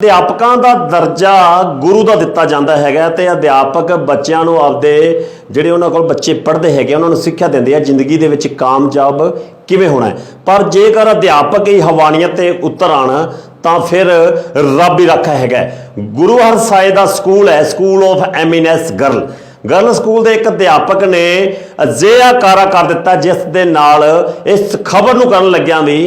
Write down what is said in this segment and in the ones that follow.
ਅਧਿਆਪਕਾਂ ਦਾ ਦਰਜਾ ਗੁਰੂ ਦਾ ਦਿੱਤਾ ਜਾਂਦਾ ਹੈਗਾ ਤੇ ਅਧਿਆਪਕ ਬੱਚਿਆਂ ਨੂੰ ਆਪਦੇ ਜਿਹੜੇ ਉਹਨਾਂ ਕੋਲ ਬੱਚੇ ਪੜ੍ਹਦੇ ਹੈਗੇ, ਉਹਨਾਂ ਨੂੰ ਸਿੱਖਿਆ ਦਿੰਦੇ ਆ, ਜ਼ਿੰਦਗੀ ਦੇ ਵਿੱਚ ਕਾਮਯਾਬ ਕਿਵੇਂ ਹੋਣਾ ਪਰ ਜੇਕਰ ਅਧਿਆਪਕ ਹੀ ਹਵਾਨੀਅਤ ਤੇ ਉਤਰ ਆਣ, ਤਾਂ ਫਿਰ ਰੱਬ ਹੀ ਰੱਖਾ ਹੈਗਾ ਹੈ। ਗੁਰੂ ਹਰਸਾਏ ਦਾ ਸਕੂਲ ਹੈ, school of eminence girl girl school ਦੇ ਇੱਕ ਅਧਿਆਪਕ ਨੇ ਅਜਿਹਾ ਕਾਰਾ ਕਰ ਦਿੱਤਾ, ਜਿਸ ਦੇ ਨਾਲ ਇਸ ਖਬਰ ਨੂੰ ਕਰਨ ਲੱਗਿਆਂ ਵੀ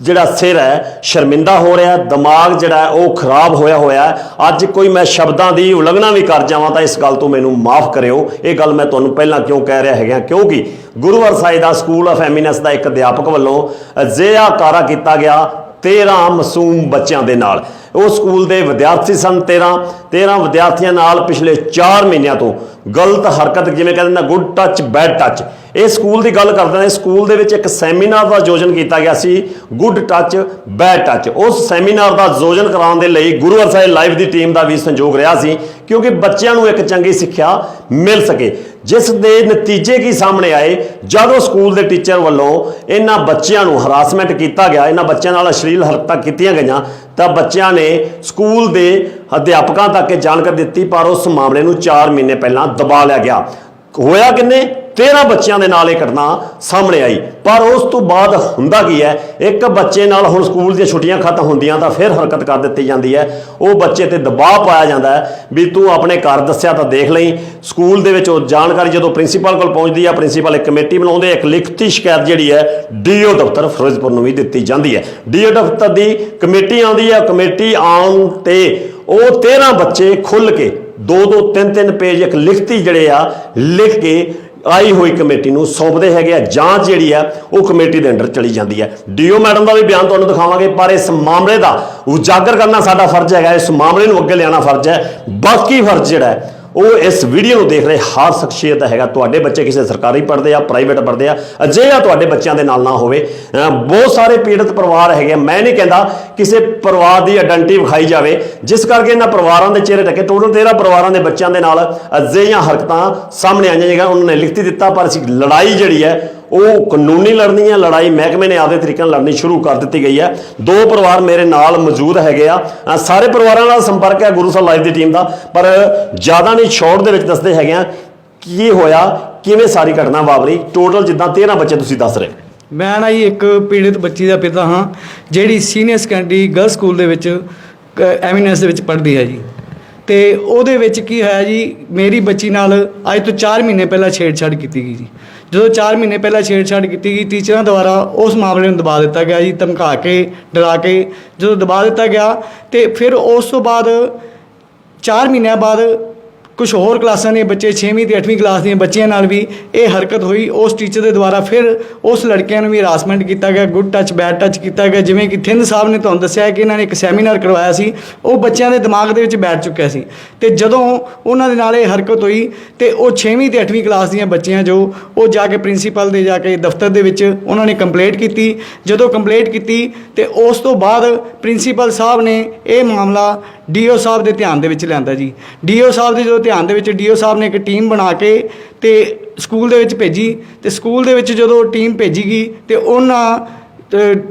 ਜਿਹੜਾ ਸਿਰ ਹੈ ਸ਼ਰਮਿੰਦਾ ਹੋ ਰਿਹਾ, ਦਿਮਾਗ ਜਿਹੜਾ ਉਹ ਖਰਾਬ ਹੋਇਆ ਹੋਇਆ ਅੱਜ ਕੋਈ ਮੈਂ ਸ਼ਬਦਾਂ ਦੀ ਉਲੰਘਣਾ ਵੀ ਕਰ ਜਾਵਾਂ ਤਾਂ ਇਸ ਗੱਲ ਤੋਂ ਮੈਨੂੰ ਮਾਫ ਕਰਿਓ। ਇਹ ਗੱਲ ਮੈਂ ਤੁਹਾਨੂੰ ਪਹਿਲਾਂ ਕਿਉਂ ਕਹਿ ਰਿਹਾ ਹੈਗਾ? ਕਿਉਂਕਿ ਗੁਰੂ ਸਾਹਿਬ ਦਾ ਸਕੂਲ ਆਫ ਐਮੀਨੈਂਸ ਦਾ ਇੱਕ ਅਧਿਆਪਕ ਵੱਲੋਂ ਅਜਿਹਾ ਕਾਰਾ ਕੀਤਾ ਗਿਆ 13 ਮਾਸੂਮ ਬੱਚਿਆਂ ਦੇ ਨਾਲ। ਉਹ ਸਕੂਲ ਦੇ ਵਿਦਿਆਰਥੀ ਸਨ 13 13 ਵਿਦਿਆਰਥੀਆਂ ਨਾਲ ਪਿਛਲੇ 4 ਮਹੀਨਿਆਂ ਤੋਂ ਗਲਤ ਹਰਕਤ, ਜਿਵੇਂ ਕਹਿੰਦੇ ਨੇ ਗੁੱਡ ਟੱਚ ਬੈਡ ਟੱਚ ਇਹ ਸਕੂਲ ਦੀ ਗੱਲ ਕਰਦੇ ਨੇ, ਸਕੂਲ ਦੇ ਵਿੱਚ ਇੱਕ ਸੈਮੀਨਾਰ ਦਾ ਆਯੋਜਨ ਕੀਤਾ ਗਿਆ ਸੀ ਗੁੱਡ ਟੱਚ ਬੈਡ ਟੱਚ ਉਸ ਸੈਮੀਨਾਰ ਦਾ ਆਯੋਜਨ ਕਰਾਉਣ ਦੇ ਲਈ ਗੁਰੂ ਸਾਹਿਬ ਲਾਈਵ ਦੀ ਟੀਮ ਦਾ ਵੀ ਸੰਯੋਗ ਰਿਹਾ ਸੀ, ਕਿਉਂਕਿ ਬੱਚਿਆਂ ਨੂੰ ਇੱਕ ਚੰਗੀ ਸਿੱਖਿਆ ਮਿਲ ਸਕੇ। ਜਿਸ ਦੇ ਨਤੀਜੇ ਕੀ ਸਾਹਮਣੇ ਆਏ, ਜਦੋਂ ਸਕੂਲ ਦੇ ਟੀਚਰ ਵੱਲੋਂ ਇਹਨਾਂ ਬੱਚਿਆਂ ਨੂੰ ਹਰਾਸਮੈਂਟ ਕੀਤਾ ਗਿਆ, ਇਹਨਾਂ ਬੱਚਿਆਂ ਨਾਲ ਅਸ਼ਲੀਲ ਹਰਕਤਾਂ ਕੀਤੀਆਂ ਗਈਆਂ, ਤਾਂ ਬੱਚਿਆਂ ਨੇ ਸਕੂਲ ਦੇ ਅਧਿਆਪਕਾਂ ਤੱਕ ਇਹ ਜਾਣਕਾਰੀ ਦਿੱਤੀ, ਪਰ ਉਸ ਮਾਮਲੇ ਨੂੰ 4 ਮਹੀਨੇ ਪਹਿਲਾਂ ਦਬਾ ਲਿਆ ਗਿਆ। ਹੋਇਆ ਕਿੰਨੇ? 13 ਬੱਚਿਆਂ ਦੇ ਨਾਲ ਇਹ ਘਟਨਾ ਸਾਹਮਣੇ ਆਈ। ਪਰ ਉਸ ਤੋਂ ਬਾਅਦ ਹੁੰਦਾ ਕੀ ਹੈ? ਇੱਕ ਬੱਚੇ ਨਾਲ ਹੁਣ ਸਕੂਲ ਦੀਆਂ ਛੁੱਟੀਆਂ ਖਤਮ ਹੁੰਦੀਆਂ ਤਾਂ ਫਿਰ ਹਰਕਤ ਕਰ ਦਿੱਤੀ ਜਾਂਦੀ ਹੈ। ਉਹ ਬੱਚੇ ਤੇ ਦਬਾਅ ਪਾਇਆ ਜਾਂਦਾ ਹੈ ਵੀ ਤੂੰ ਆਪਣੇ ਘਰ ਦੱਸਿਆ ਤਾਂ ਦੇਖ ਲਈ। ਸਕੂਲ ਦੇ ਵਿੱਚ ਉਹ ਜਾਣਕਾਰੀ ਜਦੋਂ ਪ੍ਰਿੰਸੀਪਲ ਕੋਲ ਪਹੁੰਚਦੀ ਹੈ, ਪ੍ਰਿੰਸੀਪਲ ਇੱਕ ਕਮੇਟੀ ਬਣਾਉਂਦੇ, ਇੱਕ ਲਿਖਤੀ ਸ਼ਿਕਾਇਤ ਜਿਹੜੀ ਹੈ, ਡੀਓ ਦਫ਼ਤਰ ਫਿਰੋਜ਼ਪੁਰ ਨੂੰ ਵੀ ਦਿੱਤੀ ਜਾਂਦੀ ਹੈ। ਡੀਓ ਦਫ਼ਤਰ ਦੀ ਕਮੇਟੀ ਆਉਂਦੀ ਹੈ, ਕਮੇਟੀ ਆਉਣ ਤੇ ਉਹ 13 ਬੱਚੇ ਖੁੱਲ ਕੇ ਦੋ ਦੋ ਤਿੰਨ ਤਿੰਨ ਪੇਜ ਇੱਕ ਲਿਖਤੀ ਜਿਹੜੇ ਆ, ਲਿਖ ਕੇ ਆਈ ਹੋਈ ਕਮੇਟੀ ਨੂੰ ਸੌਂਪਦੇ ਹੈਗੇ ਆ, ਜਾਂਚ ਜਿਹੜੀ ਆ, ਉਹ ਕਮੇਟੀ ਦੇ ਅੰਡਰ ਚਲੀ ਜਾਂਦੀ ਹੈ ਡੀਓ ਮੈਡਮ ਦਾ ਵੀ ਬਿਆਨ ਤੁਹਾਨੂੰ ਦਿਖਾਵਾਂਗੇ, ਪਰ ਇਸ ਮਾਮਲੇ ਦਾ ਉਜਾਗਰ ਕਰਨਾ ਸਾਡਾ ਫਰਜ਼ ਹੈਗਾ, ਇਸ ਮਾਮਲੇ ਨੂੰ ਅੱਗੇ ਲਿਆਉਣਾ ਫਰਜ਼ ਹੈ। ਬਾਕੀ ਫਰਜ਼ ਜਿਹੜਾ ਹੈ ਉਹ ਇਸ ਵੀਡੀਓ ਨੂੰ ਦੇਖ ਰਹੇ ਹਰ ਸ਼ਖਸੀਅਤ ਹੈਗਾ। ਤੁਹਾਡੇ ਬੱਚੇ ਕਿਸੇ ਸਰਕਾਰੀ ਪੜ੍ਹਦੇ ਆ ਪ੍ਰਾਈਵੇਟ ਪੜ੍ਹਦੇ ਆ, ਅਜਿਹਾ ਤੁਹਾਡੇ ਬੱਚਿਆਂ ਦੇ ਨਾਲ ਨਾ ਹੋਵੇ। ਬਹੁਤ ਸਾਰੇ ਪੀੜਤ ਪਰਿਵਾਰ ਹੈਗੇ ਆ। ਮੈਂ ਨਹੀਂ ਕਹਿੰਦਾ ਕਿਸੇ ਪਰਿਵਾਰ ਦੀ ਆਇਡੈਂਟੀ ਵਿਖਾਈ ਜਾਵੇ, ਜਿਸ ਕਰਕੇ ਇਹਨਾਂ ਪਰਿਵਾਰਾਂ ਦੇ ਚਿਹਰੇ ਢਕੇ ਟੋਟਲ 13 ਪਰਿਵਾਰਾਂ ਦੇ ਬੱਚਿਆਂ ਦੇ ਨਾਲ ਅਜਿਹੀਆਂ ਹਰਕਤਾਂ ਸਾਹਮਣੇ ਆਈਆਂ ਜਿਹੜੀਆਂ ਉਹਨਾਂ ਨੇ ਲਿਖਤੀ ਦਿੱਤਾ, ਪਰ ਅਸੀਂ ਲੜਾਈ ਜਿਹੜੀ ਹੈ ਉਹ ਕਾਨੂੰਨੀ ਲੜਨੀ ਹੈ, ਲੜਾਈ ਮਹਿਕਮੇ ਨੇ ਆਪਦੇ ਤਰੀਕੇ ਨਾਲ ਲੜਨੀ ਸ਼ੁਰੂ ਕਰ ਦਿੱਤੀ ਗਈ ਹੈ। ਦੋ ਪਰਿਵਾਰ ਮੇਰੇ ਨਾਲ ਮੌਜੂਦ ਹੈਗੇ ਆ। ਸਾਰੇ ਪਰਿਵਾਰਾਂ ਨਾਲ ਸੰਪਰਕ ਹੈ ਗੁਰੂ ਸਾਹਿਬ ਲਾਈਵ ਦੀ ਟੀਮ ਦਾ, ਪਰ ਜ਼ਿਆਦਾ ਨਹੀਂ ਸ਼ਾਰਟ ਦੇ ਵਿੱਚ ਦੱਸਦੇ ਹੈਗੇ ਆ ਕੀ ਹੋਇਆ, ਕਿਵੇਂ ਸਾਰੀ ਘਟਨਾ ਵਾਪਰੀ। ਟੋਟਲ ਜਿੱਦਾਂ 13 ਬੱਚੇ ਤੁਸੀਂ ਦੱਸ ਰਹੇ ਮੈਂ ਨਾ ਜੀ ਇੱਕ ਪੀੜਿਤ ਬੱਚੀ ਦਾ ਪਿਤਾ ਹਾਂ, ਜਿਹੜੀ ਸੀਨੀਅਰ ਸੈਕੰਡਰੀ ਗਰਲ ਸਕੂਲ ਦੇ ਵਿੱਚ ਐਮੀਨੈਂਸ ਦੇ ਵਿੱਚ ਪੜ੍ਹਦੀ ਹੈ ਜੀ। ਤੇ ਉਹਦੇ ਵਿੱਚ ਕੀ ਹੋਇਆ ਜੀ, ਮੇਰੀ ਬੱਚੀ ਨਾਲ ਅੱਜ ਤੋਂ 4 ਮਹੀਨੇ ਪਹਿਲਾਂ ਛੇੜਛਾੜ ਕੀਤੀ ਗਈ ਜੀ। ਜਦੋਂ 4 ਮਹੀਨੇ ਪਹਿਲਾਂ ਛੇੜਛਾੜ ਕੀਤੀ ਗਈ, ਟੀਚਰਾਂ ਦੁਆਰਾ ਉਸ ਮਾਮਲੇ ਨੂੰ ਦਬਾ ਦਿੱਤਾ ਗਿਆ ਜੀ, ਧਮਕਾ ਕੇ, ਡਰਾ ਕੇ ਜਦੋਂ ਦਬਾ ਦਿੱਤਾ ਗਿਆ ਤੇ ਫਿਰ ਉਸ ਤੋਂ ਬਾਅਦ 4 ਮਹੀਨਿਆਂ ਬਾਅਦ ਕੁਝ ਹੋਰ ਕਲਾਸਾਂ ਦੇ ਬੱਚੇ 6ਵੀਂ ਤੇ 8ਵੀਂ ਕਲਾਸ ਦੀਆਂ ਬੱਚੀਆਂ ਨਾਲ ਵੀ ਇਹ ਹਰਕਤ ਹੋਈ। ਉਸ ਟੀਚਰ ਦੇ ਦੁਆਰਾ ਫਿਰ ਉਸ ਲੜਕਿਆਂ ਨੂੰ ਵੀ ਹਰਾਸਮੈਂਟ ਕੀਤਾ ਗਿਆ ਗੁੱਡ ਟੱਚ ਬੈਡ ਟੱਚ ਕੀਤਾ ਗਿਆ। ਜਿਵੇਂ ਕਿ ਥਿੰਦ ਸਾਹਿਬ ਨੇ ਤੁਹਾਨੂੰ ਦੱਸਿਆ ਕਿ ਇਹਨਾਂ ਨੇ ਇੱਕ ਸੈਮੀਨਾਰ ਕਰਵਾਇਆ ਸੀ। ਉਹ ਬੱਚਿਆਂ ਦੇ ਦਿਮਾਗ ਦੇ ਵਿੱਚ ਬੈਠ ਚੁੱਕਿਆ ਸੀ। ਤੇ ਜਦੋਂ ਉਹਨਾਂ ਦੇ ਨਾਲ ਇਹ ਹਰਕਤ ਹੋਈ ਤੇ ਉਹ 6ਵੀਂ ਤੇ 8ਵੀਂ ਕਲਾਸ ਦੀਆਂ ਬੱਚੀਆਂ ਜੋ ਉਹ ਜਾ ਕੇ ਪ੍ਰਿੰਸੀਪਲ ਦੇ ਜਾ ਕੇ ਦਫ਼ਤਰ ਦੇ ਵਿੱਚ ਉਹਨਾਂ ਨੇ ਕੰਪਲੇਂਟ ਕੀਤੀ। ਜਦੋਂ ਕੰਪਲੇਂਟ ਕੀਤੀ ਤੇ ਉਸ ਤੋਂ ਬਾਅਦ ਪ੍ਰਿੰਸੀਪਲ ਸਾਹਿਬ ਨੇ ਇਹ ਮਾਮਲਾ ਡੀਓ ਸਾਹਿਬ ਦੇ ਧਿਆਨ ਦੇ ਵਿੱਚ ਲਿਆਂਦਾ ਜੀ। ਡੀਓ ਸਾਹਿਬ ਦੇ ਜਦੋਂ ਧਿਆਨ ਦੇ ਵਿੱਚ, ਡੀਓ ਸਾਹਿਬ ਨੇ ਇੱਕ ਟੀਮ ਬਣਾ ਕੇ ਤੇ ਸਕੂਲ ਦੇ ਵਿੱਚ ਭੇਜੀ ਤੇ ਸਕੂਲ ਦੇ ਵਿੱਚ ਜਦੋਂ ਟੀਮ ਭੇਜੀ ਗਈ ਤੇ ਉਹਨਾਂ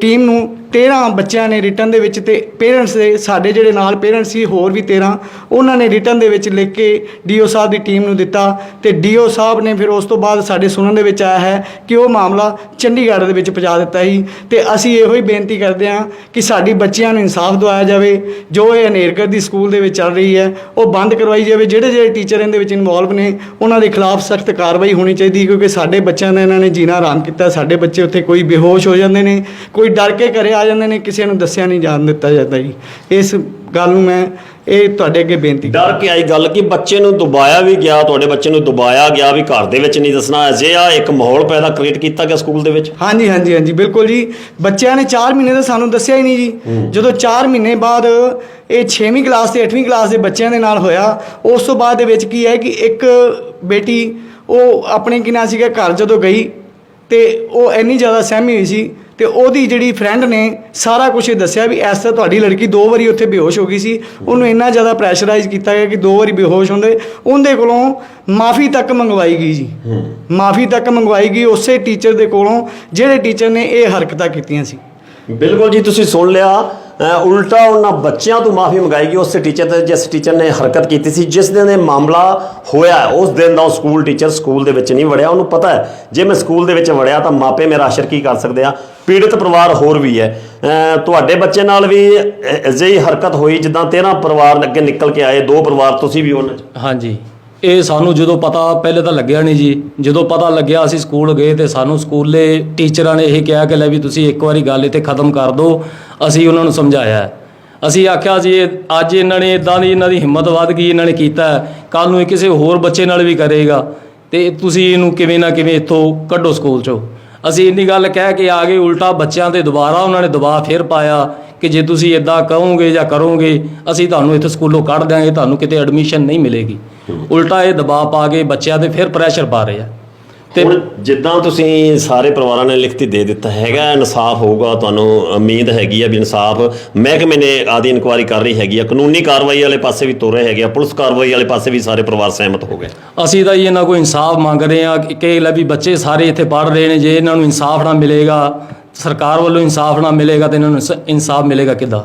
ਟੀਮ ਨੂੰ 13 ਬੱਚਿਆਂ ਨੇ ਰਿਟਰਨ ਦੇ ਵਿੱਚ ਤੇ ਪੇਰੈਂਟਸ ਦੇ, ਸਾਡੇ ਜਿਹੜੇ ਨਾਲ ਪੇਰੈਂਟਸ ਸੀ, ਹੋਰ ਵੀ 13 ਉਹਨਾਂ ਨੇ ਰਿਟਰਨ ਦੇ ਵਿੱਚ ਲਿਖ ਕੇ ਡੀਓ ਸਾਹਿਬ ਦੀ ਟੀਮ ਨੂੰ ਦਿੱਤਾ ਤੇ ਡੀਓ ਸਾਹਿਬ ਨੇ ਫਿਰ ਉਸ ਤੋਂ ਬਾਅਦ ਸਾਡੇ ਸੁਣਨ ਦੇ ਵਿੱਚ ਆਇਆ ਹੈ ਕਿ ਉਹ ਮਾਮਲਾ ਚੰਡੀਗੜ੍ਹ ਦੇ ਵਿੱਚ ਪਹੁੰਚਾ ਦਿੱਤਾ ਸੀ ਤੇ ਅਸੀਂ ਇਹੋ ਹੀ ਬੇਨਤੀ ਕਰਦੇ ਹਾਂ ਕਿ ਸਾਡੀ ਬੱਚਿਆਂ ਨੂੰ ਇਨਸਾਫ ਦਿਵਾਇਆ ਜਾਵੇ, ਜੋ ਇਹ ਹਨੇਰਗੜ ਦੀ ਸਕੂਲ ਦੇ ਵਿੱਚ ਚੱਲ ਰਹੀ ਹੈ, ਉਹ ਬੰਦ ਕਰਵਾਈ ਜਾਵੇ, ਜਿਹੜੇ ਜਿਹੜੇ ਟੀਚਰ ਇਹਦੇ ਵਿੱਚ ਇਨਵੋਲਵ ਨੇ, ਉਹਨਾਂ ਦੇ ਖਿਲਾਫ ਸਖਤ ਕਾਰਵਾਈ ਹੋਣੀ ਚਾਹੀਦੀ ਕਿਉਂਕਿ ਸਾਡੇ ਬੱਚਿਆਂ ਦਾ ਇਹਨਾਂ ਨੇ ਜੀਣਾ ਆਰਾਮ ਕੀਤਾ, ਸਾਡੇ ਬੱਚੇ ਉੱਥੇ ਕੋਈ ਬੇਹੋਸ਼ ਹੋ ਜਾਂਦੇ ਨੇ, ਕੋਈ ਡਰ ਕੇ ਕਰਿਆ ਆ ਜਾਂਦੇ ਨੇ ਕਿਸੇ ਨੂੰ ਦੱਸਿਆ ਨਹੀਂ ਜਾਣ ਦਿੱਤਾ ਜਾਂਦਾ ਜੀ। ਇਸ ਗੱਲ ਨੂੰ ਮੈਂ ਇਹ ਤੁਹਾਡੇ ਅੱਗੇ ਬੇਨਤੀ ਡਰ ਕੇ ਆਈ ਗੱਲ ਕਿ ਬੱਚੇ ਨੂੰ ਦਬਾਇਆ ਵੀ ਗਿਆ ਤੁਹਾਡੇ ਬੱਚੇ ਨੂੰ ਦਬਾਇਆ ਗਿਆ ਵੀ ਘਰ ਦੇ ਵਿੱਚ ਨਹੀਂ ਦੱਸਣਾ। ਅਜਿਹਾ ਇੱਕ ਮਾਹੌਲ ਪੈਦਾ ਕ੍ਰੀਏਟ ਕੀਤਾ ਗਿਆ ਸਕੂਲ ਦੇ ਵਿੱਚ। ਹਾਂਜੀ ਹਾਂਜੀ ਹਾਂਜੀ ਬਿਲਕੁਲ ਜੀ। ਬੱਚਿਆਂ ਨੇ 4 ਮਹੀਨੇ ਦਾ ਸਾਨੂੰ ਦੱਸਿਆ ਹੀ ਨਹੀਂ ਜੀ। ਜਦੋਂ 4 ਮਹੀਨੇ ਬਾਅਦ ਇਹ 6ਵੀਂ ਕਲਾਸ ਤੇ 8ਵੀਂ ਕਲਾਸ ਦੇ ਬੱਚਿਆਂ ਦੇ ਨਾਲ ਹੋਇਆ ਉਸ ਤੋਂ ਬਾਅਦ ਦੇ ਵਿੱਚ ਕੀ ਹੈ ਕਿ ਇੱਕ ਬੇਟੀ ਉਹ ਆਪਣੇ ਕਿਨਾ ਸੀਗਾ ਘਰ ਜਦੋਂ ਗਈ ਤੇ ਉਹ ਇੰਨੀ ਜ਼ਿਆਦਾ ਸਹਿਮੀ ਹੋਈ ਸੀ ਤੇ ਉਹਦੀ ਜਿਹੜੀ ਫਰੈਂਡ ਨੇ ਸਾਰਾ ਕੁਝ ਦੱਸਿਆ ਵੀ ਐਸ ਤਾਂ ਤੁਹਾਡੀ ਲੜਕੀ ਦੋ ਵਾਰੀ ਉੱਥੇ ਬੇਹੋਸ਼ ਹੋ ਗਈ ਸੀ। ਉਹਨੂੰ ਇੰਨਾ ਜ਼ਿਆਦਾ ਪ੍ਰੈਸ਼ਰਾਈਜ਼ ਕੀਤਾ ਗਿਆ ਕਿ ਦੋ ਵਾਰੀ ਬੇਹੋਸ਼ ਹੁੰਦੇ। ਉਹਦੇ ਕੋਲੋਂ ਮਾਫੀ ਤੱਕ ਮੰਗਵਾਈ ਗਈ ਜੀ। ਮਾਫੀ ਤੱਕ ਮੰਗਵਾਈ ਗਈ। ਉਸੇ ਟੀਚਰ ਦੇ ਕੋਲੋਂ ਜਿਹੜੇ ਟੀਚਰ ਨੇ ਇਹ ਹਰਕਤਾਂ ਕੀਤੀਆਂ ਸੀ। ਬਿਲਕੁਲ ਜੀ ਤੁਸੀਂ ਸੁਣ ਲਿਆ। ਉਲਟਾ ਉਹਨਾਂ ਬੱਚਿਆਂ ਤੋਂ ਮਾਫੀ ਮੰਗਾਈ ਗਈ। ਉਸ ਟੀਚਰ ਤੇ ਜਿਸ ਟੀਚਰ ਨੇ ਹਰਕਤ ਕੀਤੀ ਸੀ, ਜਿਸ ਦਿਨ ਇਹ ਮਾਮਲਾ ਹੋਇਆ, ਉਸ ਦਿਨ ਦਾ ਉਹ ਸਕੂਲ ਟੀਚਰ ਸਕੂਲ ਦੇ ਵਿੱਚ ਨਹੀਂ ਵੜਿਆ। ਉਹਨੂੰ ਪਤਾ ਹੈ, ਜੇ ਮੈਂ ਸਕੂਲ ਦੇ ਵਿੱਚ ਵੜਿਆ ਤਾਂ ਮਾਪੇ ਮੇਰਾ ਅਸਰ ਕੀ ਕਰ ਸਕਦੇ ਆ? ਪੀੜਿਤ ਪਰਿਵਾਰ ਹੋਰ ਵੀ ਹੈ। ਤੁਹਾਡੇ ਬੱਚੇ ਨਾਲ ਵੀ ਅਜਿਹੀ ਹਰਕਤ ਹੋਈ, ਜਿੱਦਾਂ 13 ਪਰਿਵਾਰ ਅੱਗੇ ਨਿਕਲ ਕੇ ਆਏ, ਦੋ ਪਰਿਵਾਰ ਤੁਸੀਂ ਵੀ ਉਹਨਾਂ 'ਚ? ਹਾਂਜੀ। ਇਹ ਸਾਨੂੰ ਜਦੋਂ ਪਤਾ ਪਹਿਲੇ ਤਾਂ ਲੱਗਿਆ ਨਹੀਂ ਜੀ। ਜਦੋਂ ਪਤਾ ਲੱਗਿਆ ਅਸੀਂ ਸਕੂਲ ਗਏ ਤੇ ਸਾਨੂੰ ਸਕੂਲੇ ਟੀਚਰਾਂ ਨੇ ਇਹ ਕਿਹਾ ਕਿ ਲੈ ਵੀ ਤੁਸੀਂ ਇੱਕ ਵਾਰੀ ਗੱਲ ਇੱਥੇ ਖਤਮ ਕਰ ਦਿਓ, ਅਸੀਂ ਉਹਨਾਂ ਨੂੰ ਸਮਝਾਇਆ ਅਸੀਂ ਆਖਿਆ ਜੀ, ਇਹ- ਅੱਜ ਇਹਨਾਂ ਨੇ ਇਦਾਂ ਦੀ ਇਹਨਾਂ ਦੀ ਹਿੰਮਤ ਵੱਧ ਗਈ, ਇਹਨਾਂ ਨੇ ਕੀਤਾ ਕੱਲ ਨੂੰ ਇਹ ਕਿਸੇ ਹੋਰ ਬੱਚੇ ਨਾਲ ਵੀ ਕਰੇਗਾ ਤੇ ਤੁਸੀਂ ਇਹਨੂੰ ਕਿਵੇਂ ਨਾ ਕਿਵੇਂ ਇੱਥੋਂ ਕੱਢੋ ਸਕੂਲ ਚੋਂ। ਅਸੀਂ ਇੰਨੀ ਗੱਲ ਕਹਿ ਕੇ ਆ ਗਏ ਉਲਟਾ ਬੱਚਿਆਂ ਤੇ ਦੁਬਾਰਾ ਉਹਨਾਂ ਨੇ ਦਬਾਅ ਫਿਰ ਪਾਇਆ ਕਿ ਜੇ ਤੁਸੀਂ ਇਦਾਂ ਕਹੋਗੇ ਜਾਂ ਕਰੋਗੇ ਅਸੀਂ ਤੁਹਾਨੂੰ ਇੱਥੇ ਸਕੂਲੋਂ ਕੱਢ ਦਿਆਂਗੇ ਤੁਹਾਨੂੰ ਕਿਤੇ ਐਡਮਿਸ਼ਨ ਨਹੀਂ ਮਿਲੇਗੀ। ਉਲਟਾ ਇਹ ਦਬਾਅ ਪਾ ਕੇ ਬੱਚਿਆਂ ਤੇ ਫਿਰ ਪ੍ਰੈਸ਼ਰ ਪਾ ਰਹੇ ਆ। ਤੇ ਹੁਣ ਜਿੱਦਾਂ ਤੁਸੀਂ ਸਾਰੇ ਪਰਿਵਾਰਾਂ ਨੇ ਲਿਖਤੀ ਦੇ ਦਿੱਤਾ ਹੈਗਾ ਇਨਸਾਫ ਹੋਊਗਾ ਤੁਹਾਨੂੰ ਉਮੀਦ ਹੈਗੀ ਆ ਵੀ ਇਨਸਾਫ ਮਹਿਕਮੇ ਨੇ ਆਦੀ ਇਨਕੁਆਇਰੀ ਕਰ ਰਹੀ ਹੈਗੀ ਆ। ਕਾਨੂੰਨੀ ਕਾਰਵਾਈ ਵਾਲੇ ਪਾਸੇ ਵੀ ਤੁਰ ਰਹੇ ਹੈਗੇ ਆ ਪੁਲਿਸ ਕਾਰਵਾਈ ਵਾਲੇ ਪਾਸੇ ਵੀ ਸਾਰੇ ਪਰਿਵਾਰ ਸਹਿਮਤ ਹੋ ਗਏ। ਅਸੀਂ ਤਾਂ ਇਹਨਾਂ ਕੋਈ ਇਨਸਾਫ ਮੰਗ ਰਹੇ ਆ ਕਿ ਲੈ ਵੀ ਬੱਚੇ ਸਾਰੇ ਇੱਥੇ ਪੜ੍ਹ ਰਹੇ ਨੇ ਜੇ ਇਹਨਾਂ ਨੂੰ ਇਨਸਾਫ ਨਾ ਮਿਲੇਗਾ ਸਰਕਾਰ ਵੱਲੋਂ ਇਨਸਾਫ ਨਾ ਮਿਲੇਗਾ ਤੇ ਇਹਨਾਂ ਨੂੰ ਇਨਸ- ਇਨਸਾਫ ਮਿਲੇਗਾ ਕਿੱਦਾਂ?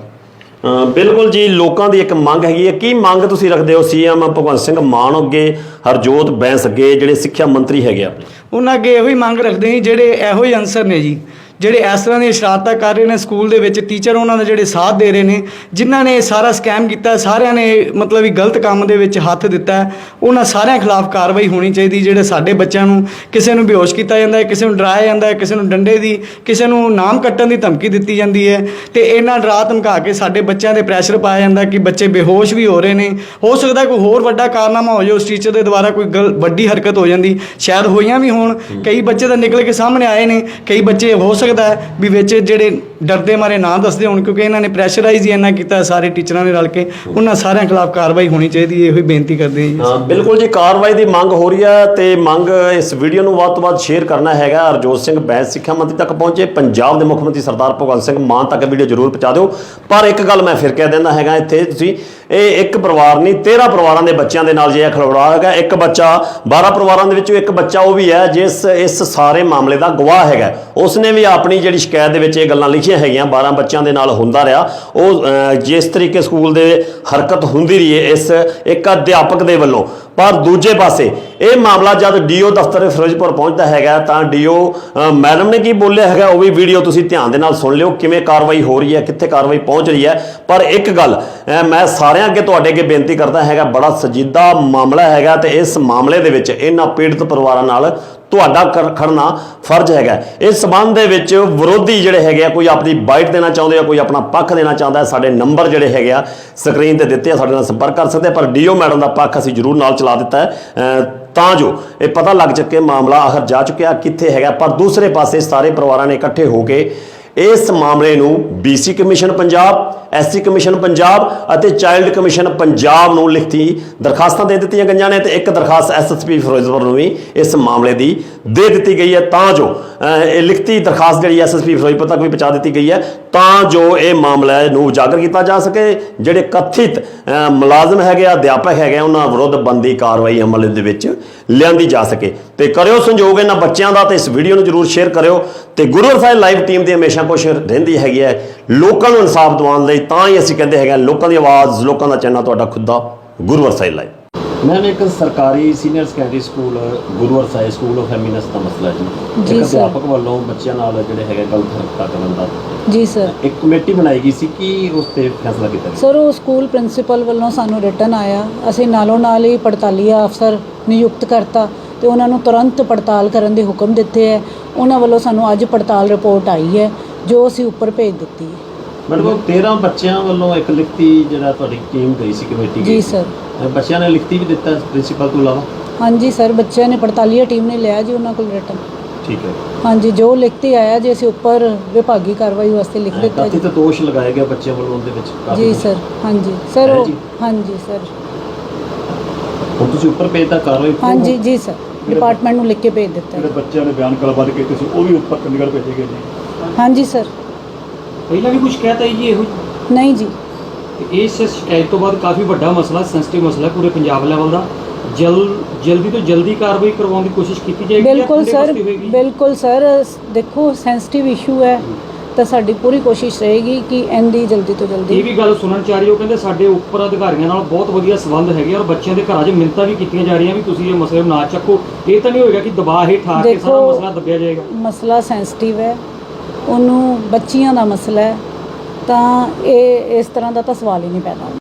ਬਿਲਕੁਲ ਜੀ, ਲੋਕਾਂ ਦੀ ਇੱਕ ਮੰਗ ਹੈਗੀ ਹੈ। ਕੀ ਮੰਗ ਤੁਸੀਂ ਰੱਖਦੇ ਹੋ ਸੀਐਮ ਭਗਵੰਤ ਸਿੰਘ ਮਾਨ ਅੱਗੇ, ਹਰਜੋਤ ਬੈਂਸ ਅੱਗੇ, ਜਿਹੜੇ ਸਿੱਖਿਆ ਮੰਤਰੀ ਹੈਗੇ ਆਪਣੇ? ਉਹਨਾਂ ਅੱਗੇ ਇਹੋ ਹੀ ਮੰਗ ਰੱਖਦੇ ਸੀ ਜਿਹੜੇ ਇਹੋ ਹੀ ਅਨਸਰ ਨੇ ਜੀ। ਜਿਹੜੇ ਇਸ ਤਰ੍ਹਾਂ ਦੀਆਂ ਸ਼ਰਾਰਤਾਂ ਕਰ ਰਹੇ ਨੇ ਸਕੂਲ ਦੇ ਵਿੱਚ ਟੀਚਰ ਉਹਨਾਂ ਦਾ ਜਿਹੜੇ ਸਾਥ ਦੇ ਰਹੇ ਨੇ ਜਿਨ੍ਹਾਂ ਨੇ ਇਹ ਸਾਰਾ ਸਕੈਮ ਕੀਤਾ ਸਾਰਿਆਂ ਨੇ ਮਤਲਬ ਵੀ ਗਲਤ ਕੰਮ ਦੇ ਵਿੱਚ ਹੱਥ ਦਿੱਤਾ ਹੈ, ਉਹਨਾਂ ਸਾਰਿਆਂ ਖਿਲਾਫ ਕਾਰਵਾਈ ਹੋਣੀ ਚਾਹੀਦੀ ਜਿਹੜੇ ਸਾਡੇ ਬੱਚਿਆਂ ਨੂੰ ਕਿਸੇ ਨੂੰ ਬੇਹੋਸ਼ ਕੀਤਾ ਜਾਂਦਾ ਹੈ ਕਿਸੇ ਨੂੰ ਡਰਾਇਆ ਜਾਂਦਾ ਹੈ ਕਿਸੇ ਨੂੰ ਡੰਡੇ ਦੀ ਕਿਸੇ ਨੂੰ ਨਾਮ ਕੱਟਣ ਦੀ ਧਮਕੀ ਦਿੱਤੀ ਜਾਂਦੀ ਹੈ ਤੇ ਇਹਨਾਂ ਡਰਾ ਧਮਕਾ ਕੇ ਸਾਡੇ ਬੱਚਿਆਂ ਦੇ ਪ੍ਰੈਸ਼ਰ ਪਾਇਆ ਜਾਂਦਾ ਕਿ ਬੱਚੇ ਬੇਹੋਸ਼ ਵੀ ਹੋ ਰਹੇ ਨੇ। ਹੋ ਸਕਦਾ ਕੋਈ ਹੋਰ ਵੱਡਾ ਕਾਰਨਾਮਾ ਹੋ ਜਾਏ ਉਸ ਟੀਚਰ ਦੇ ਦੁਆਰਾ ਕੋਈ ਗਲ ਵੱਡੀ ਹਰਕਤ ਹੋ ਜਾਂਦੀ ਸ਼ਾਇਦ ਹੋਈਆਂ ਵੀ ਹੋਣ। ਕਈ ਬੱਚੇ ਤਾਂ ਨਿਕਲ ਕੇ ਸਾਹਮਣੇ ਆਏ ਨੇ ਕਈ ਬੱਚੇ ਹੋ ਸਕਦਾ ਹੈ ਵੀ ਵਿੱਚ ਜਿਹੜੇ ਡਰਦੇ ਮਾਰੇ ਨਾ ਦੱਸਦੇ ਹੋਣ, ਕਿਉਂਕਿ ਇਹਨਾਂ ਨੇ ਪ੍ਰੈਸ਼ਰਾਈਜ਼ ਹੀ ਇੰਨਾ ਕੀਤਾ, ਸਾਰੇ ਟੀਚਰਾਂ ਨੇ ਰਲ ਕੇ, ਉਹਨਾਂ ਸਾਰਿਆਂ ਖਿਲਾਫ ਕਾਰਵਾਈ ਹੋਣੀ ਚਾਹੀਦੀ ਹੈ, ਇਹੋ ਹੀ ਬੇਨਤੀ ਕਰਦੇ ਹਾਂ ਜੀ ਬਿਲਕੁਲ ਜੀ, ਕਾਰਵਾਈ ਦੀ ਮੰਗ ਹੋ ਰਹੀ ਹੈ ਤੇ ਮੰਗ ਇਸ ਵੀਡੀਓ ਨੂੰ ਵੱਧ ਤੋਂ ਵੱਧ ਸ਼ੇਅਰ ਕਰਨਾ ਹੈਗਾ। ਹਰਜੋਤ ਸਿੰਘ ਬੈਂਸ ਸਿੱਖਿਆ ਮੰਤਰੀ ਤੱਕ ਪਹੁੰਚੇ, ਪੰਜਾਬ ਦੇ ਮੁੱਖ ਮੰਤਰੀ ਸਰਦਾਰ ਭਗਵੰਤ ਸਿੰਘ ਮਾਨ ਤੱਕ ਵੀਡੀਓ ਜ਼ਰੂਰ ਪਹੁੰਚਾ ਦਿਓ। ਪਰ ਇੱਕ ਗੱਲ ਮੈਂ ਫਿਰ ਕਹਿ ਦਿੰਦਾ ਹੈਗਾ ਇੱਥੇ, ਤੁਸੀਂ ਇਹ ਇੱਕ ਪਰਿਵਾਰ ਨਹੀਂ 13 ਪਰਿਵਾਰਾਂ ਦੇ ਬੱਚਿਆਂ ਦੇ ਨਾਲ ਜੇ ਇਹ ਖਲਵਾੜਾ ਹੈਗਾ, ਇੱਕ ਬੱਚਾ 12 ਪਰਿਵਾਰਾਂ ਦੇ ਵਿੱਚੋਂ ਇੱਕ ਬੱਚਾ ਉਹ ਵੀ ਹੈ, ਜਿਸ, ਇਸ ਸਾਰੇ ਮਾਮਲੇ ਦਾ ਗਵਾਹ ਹੈਗਾ। ਉਸਨੇ ਵੀ ਆਪਣੀ ਜਿਹੜੀ ਸ਼ਿਕਾਇਤ ਦੇ ਵਿੱਚ ਇਹ ਗੱਲਾਂ ਲਿਖੀਆਂ ਹੈਗੀਆਂ 12 ਬੱਚਿਆਂ ਦੇ ਨਾਲ ਹੁੰਦਾ ਰਿਹਾ। ਉਹ ਜਿਸ ਤਰੀਕੇ ਸਕੂਲ ਦੇ ਹਰਕਤ ਹੁੰਦੀ ਰਹੀ ਹੈ, ਇਸ ਇੱਕ ਅਧਿਆਪਕ ਦੇ ਵੱਲੋਂ। ਪਰ ਦੂਜੇ ਪਾਸੇ ਇਹ ਮਾਮਲਾ ਜਦ ਡੀਓ ਦਫ਼ਤਰ ਫਿਰੋਜ਼ਪੁਰ ਪਹੁੰਚਦਾ ਹੈਗਾ, ਤਾਂ ਡੀਓ ਮੈਡਮ ਨੇ ਕੀ ਬੋਲਿਆ ਹੈਗਾ, ਉਹ ਵੀ ਵੀਡੀਓ ਤੁਸੀਂ ਧਿਆਨ ਦੇ ਨਾਲ ਸੁਣ ਲਿਓ, ਕਿਵੇਂ ਕਾਰਵਾਈ ਹੋ ਰਹੀ ਹੈ, ਕਿੱਥੇ ਕਾਰਵਾਈ ਪਹੁੰਚ ਰਹੀ ਹੈ। ਪਰ ਇੱਕ ਗੱਲ ਮੈਂ ਸਾਰਿਆਂ ਅੱਗੇ ਤੁਹਾਡੇ ਅੱਗੇ ਬੇਨਤੀ ਕਰਦਾ ਹੈਗਾ, ਬੜਾ ਸਜੀਦਾ ਮਾਮਲਾ ਹੈਗਾ ਤੇ ਇਸ ਮਾਮਲੇ ਦੇ ਵਿੱਚ ਇਹਨਾਂ ਪੀੜਤ ਪਰਿਵਾਰਾਂ ਨਾਲ ਤੁਹਾਡਾ ਕਰ- ਖੜਨਾ ਫਰਜ਼ ਹੈਗਾ। ਇਸ ਸਬੰਧ ਦੇ ਵਿੱਚ ਵਿਰੋਧੀ ਜਿਹੜੇ ਹੈਗੇ ਆ, ਕੋਈ ਆਪਣੀ ਬਾਈਟ ਦੇਣਾ ਚਾਹੁੰਦੇ ਆ, ਕੋਈ ਆਪਣਾ ਪੱਖ ਦੇਣਾ ਚਾਹੁੰਦਾ ਹੈ, ਸਾਡੇ ਨੰਬਰ ਜਿਹੜੇ ਹੈਗੇ ਆ, ਸਕਰੀਨ ਤੇ ਦਿੱਤੇ ਆ, ਸਾਡੇ ਨਾਲ ਸੰਪਰਕ ਕਰ ਸਕਦੇ ਆ, ਪਰ ਡੀਓ ਮੈਡਮ ਦਾ ਪੱਖ ਅਸੀਂ ਜ਼ਰੂਰ ਨਾਲ ਚਲਾ ਦਿੱਤਾ ਹੈ। ਤਾਂ ਜੋ ਇਹ ਪਤਾ ਲੱਗ ਚੁੱਕੇ ਮਾਮਲਾ ਆਖਰ ਜਾ ਚੁੱਕਿਆ, ਕਿੱਥੇ ਹੈਗਾ, ਪਰ ਦੂਸਰੇ ਪਾਸੇ ਸਾਰੇ ਪਰਿਵਾਰਾਂ ਨੇ ਇਕੱਠੇ ਹੋ ਕੇ ਇਸ ਮਾਮਲੇ ਨੂੰ BC commission Punjab SC commission Punjab ਅਤੇ ਚਾਈਲਡ ਕਮਿਸ਼ਨ ਪੰਜਾਬ ਨੂੰ ਲਿਖਤੀ ਦਰਖਾਸਤਾਂ ਦੇ ਦਿੱਤੀਆਂ ਗਈਆਂ ਨੇ ਤੇ ਇੱਕ ਦਰਖਾਸਤ ਐਸਐਸਪੀ ਫਿਰੋਜ਼ਪੁਰ ਨੂੰ ਵੀ ਇਸ ਮਾਮਲੇ ਦੀ ਦੇ ਦਿੱਤੀ ਗਈ ਹੈ। ਤਾਂ ਜੋ ਇਹ ਲਿਖਤੀ ਦਰਖਾਸਤ ਜਿਹੜੀ ਐਸਐਸਪੀ ਫਿਰੋਜ਼ਪੁਰ ਤੱਕ ਵੀ ਪਹੁੰਚਾ ਦਿੱਤੀ ਗਈ ਹੈ ਤਾਂ ਜੋ ਇਹ ਮਾਮਲਾ ਨੂੰ ਉਜਾਗਰ ਕੀਤਾ ਜਾ ਸਕੇ ਜਿਹੜੇ ਕਥਿਤ ਮੁਲਾਜ਼ਮ ਹੈਗੇ ਆ ਅਧਿਆਪਕ ਹੈਗੇ ਆ, ਉਹਨਾਂ ਵਿਰੁੱਧ ਬੰਦੀ ਕਾਰਵਾਈ ਅਮਲ ਦੇ ਵਿੱਚ ਲਿਆਂਦੀ ਜਾ ਸਕੇ। ਤੇ ਕਰਿਓ ਸੰਯੋਗ ਇਹਨਾਂ ਬੱਚਿਆਂ ਦਾ ਤੇ ਇਸ ਵੀਡੀਓ ਨੂੰ ਜਰੂਰ ਸ਼ੇਅਰ ਕਰਿਓ। ਤੇ ਗੁਰੂ ਸਾਹਿਬ ਲਾਈਵ ਟੀਮ ਦੀ ਹਮੇਸ਼ਾ ਕੋਸ਼ਿਸ਼ ਰਹਿੰਦੀ ਹੈਗੀ ਹੈ। ਲੋਕਾਂ ਨੂੰ ਇਨਸਾਫ ਦਿਵਾਉਣ ਲਈ ਤਾਂ ਹੀ ਅਸੀਂ ਕਹਿੰਦੇ ਹੈਗੇ ਆ, ਲੋਕਾਂ ਦੀ ਆਵਾਜ਼ ਲੋਕਾਂ ਦਾ ਚੈਨਲ ਤੁਹਾਡਾ ਖੁਦ ਦਾ ਗੁਰੂ ਸਾਹਿਬ ਲਾਈਵ। ਮੈਮ ਇੱਕ ਸਰਕਾਰੀ senior secondary school Guru Sahib school of eminence ਦਾ ਮਸਲਾ ਹੈ ਜੀ। ਜੀ ਇੱਕ। ਅਧਿਆਪਕ ਵੱਲੋਂ ਬੱਚਿਆਂ ਨਾਲ ਜਿਹੜੇ ਹੈਗੇ ਗਲਤ ਹਰਕਤਾਂ ਕਰਨ ਦਾ ਜੀ ਸਰ ਇੱਕ ਕਮੇਟੀ ਬਣਾਈ ਗਈ ਸੀ ਕਿ ਉਸ ਤੇ ਫੈਸਲਾ ਕੀਤਾ ਗਿਆ? ਸਰ ਉਹ ਸਕੂਲ ਪ੍ਰਿੰਸੀਪਲ ਵੱਲੋਂ ਸਾਨੂੰ ਰਿਟਰਨ ਆਇਆ। ਅਸੀਂ ਨਾਲੋਂ ਨਾਲ ਹੀ ਪੜਤਾਲੀਆ ਅਫਸਰ ਨਿਯੁਕਤ ਕਰਤਾ ਤੇ ਉਹਨਾਂ ਨੂੰ ਤੁਰੰਤ ਪੜਤਾਲ ਕਰਨ ਦੇ ਹੁਕਮ ਦਿੱਤੇ ਹੈ। ਉਹਨਾਂ ਵੱਲੋਂ ਸਾਨੂੰ ਅੱਜ ਪੜਤਾਲ ਰਿਪੋਰਟ ਆਈ ਹੈ ਜੋ ਅਸੀਂ ਉੱਪਰ ਭੇਜ ਦਿੱਤੀ ਹੈ। ਮੈਡਮ ਉਹ 13 ਬੱਚਿਆਂ ਵੱਲੋਂ ਇੱਕ ਲਿਖਤੀ ਜਿਹੜਾ ਤੁਹਾਡੀ ਟੀਮ ਗਈ ਸੀ ਕਮੇਟੀ ਗਈ। ਜੀ। ਸਰ। ਅਹ ਬੱਚਿਆਂ ਨੇ ਲਿਖਤੀ ਵੀ ਦਿੱਤਾ ਪ੍ਰਿੰਸੀਪਲ ਤੋਂ ਇਲਾਵਾ? ਹਾਂਜੀ ਸਰ ਬੱਚਿਆਂ ਨੇ ਪੜਤਾਲੀਆ ਟੀਮ ਨੇ ਲਿਆ ਜੀ ਉਹਨਾਂ ਕੋਲ ਰਿਟਰਨ ਠੀਕ ਹੈ। ਹਾਂਜੀ ਜੋ ਲਿਖਤੀ ਆਇਆ ਜੀ ਅਸੀਂ ਉੱਪਰ ਵਿਭਾਗੀ ਕਾਰਵਾਈ ਵਾਸਤੇ ਲਿਖ ਦਿੱਤਾ ਕਾਫੀ ਜੀ। ਤਾਂ ਦੋਸ਼ ਲਗਾਏ ਗਏ ਬੱਚਿਆਂ ਵੱਲੋਂ ਉਹਦੇ ਵਿੱਚ ਕਾਫੀ ਜੀ ਦੋਸ਼। ਸਰ ਹਾਂਜੀ। ਸਰ ਹੈ ਉਹ ਜੀ। ਹਾਂਜੀ ਸਰ। ਹੁਣ ਤੁਸੀਂ ਉੱਪਰ ਭੇਜਤਾ ਕਾਰਵਾਈ ਹਾਂਜੀ ਜੀ ਸਰ ਡਿਪਾਰਟਮੈਂਟ ਨੂੰ ਲਿਖ ਕੇ ਭੇਜ ਦਿੱਤਾ ਜਿਹੜੇ ਹੈ। ਬੱਚਿਆਂ ਨੇ ਬਿਆਨ ਕਲਬੱਧ ਕੀਤੇ ਸੀ ਉਹ ਵੀ ਉੱਪਰ ਚੰਡੀਗੜ੍ਹ ਭੇਜੇ ਗਏ ਨੇ। ਹਾਂਜੀ ਸਰ। ਪਹਿਲਾਂ ਵੀ ਕੁਝ ਕਹਿਤਾ ਜੀ ਇਹੋ? ਨਹੀਂ ਜੀ। ਤੇ ਇਸ ਸ਼ਿਕਾਇਤ ਤੋਂ ਬਾਅਦ ਕਾਫੀ ਵੱਡਾ ਮਸਲਾ ਸੈਂਸਿਟਿਵ ਮਸਲਾ ਪੂਰੇ ਪੰਜਾਬ ਲੈਵਲ ਦਾ। ਜਲ ਜਲਦੀ ਤੋਂ ਜਲਦੀ ਕਾਰਵਾਈ ਕਰਵਾਉਣ ਦੀ ਕੋਸ਼ਿਸ਼ ਕੀਤੀ ਜਾਏਗੀ ਬਿਲਕੁਲ ਸਰ ਬਿਲਕੁਲ ਸਰ ਦੇਖੋ ਸੈਂਸਿਟਿਵ ਇਸ਼ੂ ਹੈ ਤਾਂ ਸਾਡੀ ਪੂਰੀ ਕੋਸ਼ਿਸ਼ ਰਹੇਗੀ ਕਿ ਐਂਦੀ ਜਲਦੀ ਤੋਂ ਜਲਦੀ ਇਹ ਵੀ ਗੱਲ ਸੁਣਨ ਚ ਰਹੀ ਉਹ ਕਹਿੰਦੇ ਸਾਡੇ ਉੱਪਰ ਅਧਿਕਾਰੀਆਂ ਨਾਲ ਬਹੁਤ ਵਧੀਆ ਸੰਬੰਧ ਹੈਗੇ ਔਰ ਬੱਚਿਆਂ ਦੇ ਘਰਾਂ 'ਚ ਮਿੰਤਾ ਵੀ ਕੀਤੀਆਂ ਜਾ ਰਹੀਆਂ ਵੀ ਤੁਸੀਂ ਇਹ ਮਸਲੇ ਨਾ ਚੱਕੋ। ਇਹ ਤਾਂ ਨਹੀਂ ਹੋਏਗਾ ਕਿ ਦਬਾਅ ਹੇਠ ਆ ਕੇ ਸਾਰਾ ਮਸਲਾ ਦੱਬਿਆ ਜਾਏਗਾ। ਮਸਲਾ ਸੈਂਸਿਟਿਵ ਹੈ। ਉਹਨੂੰ ਬੱਚੀਆਂ ਦਾ ਮਸਲਾ ਹੈ, ਤਾਂ ਇਹ ਇਸ ਤਰ੍ਹਾਂ ਦਾ ਤਾਂ ਸਵਾਲ ਹੀ ਨਹੀਂ ਪੈਦਾ।